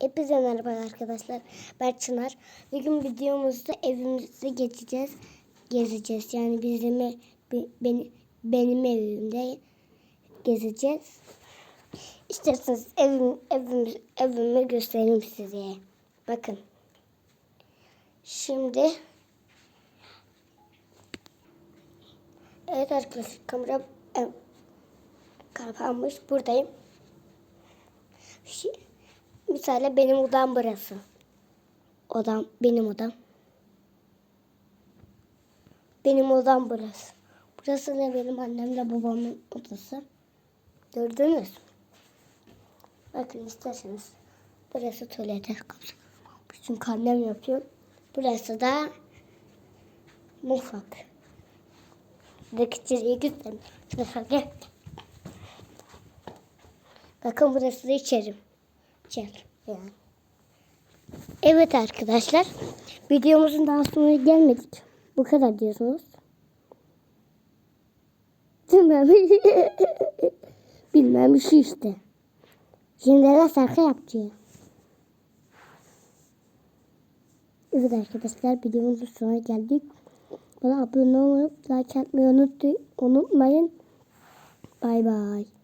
Hepinize merhaba arkadaşlar. Ben Çınar. Bugün videomuzda evimizi geçeceğiz. Gezeceğiz. Yani bizim ev- be- beni- benim evimde gezeceğiz. İsterseniz evim, evim, evimi göstereyim size. Bakın. Şimdi Evet arkadaşlar kamera kapanmış. Buradayım. Misal benim odam burası. Odam benim odam. Benim odam burası. Burası da benim annemle babamın odası. Gördünüz mü? Bakın isterseniz. Burası tuvalete kapısı. Çünkü annem yapıyor. Burası da mutfak. Buradaki çizgiyi göstereyim. Bakın burası da içerim. İçerim yani. Evet arkadaşlar. Videomuzun daha sonuna gelmedik. Bu kadar diyorsunuz. Bilmem. Bilmem şey işte. Şimdi de şarkı yapacağım. Evet arkadaşlar videomuzun sonuna geldik. Bana abone olup like atmayı unutmayın. Bay bay.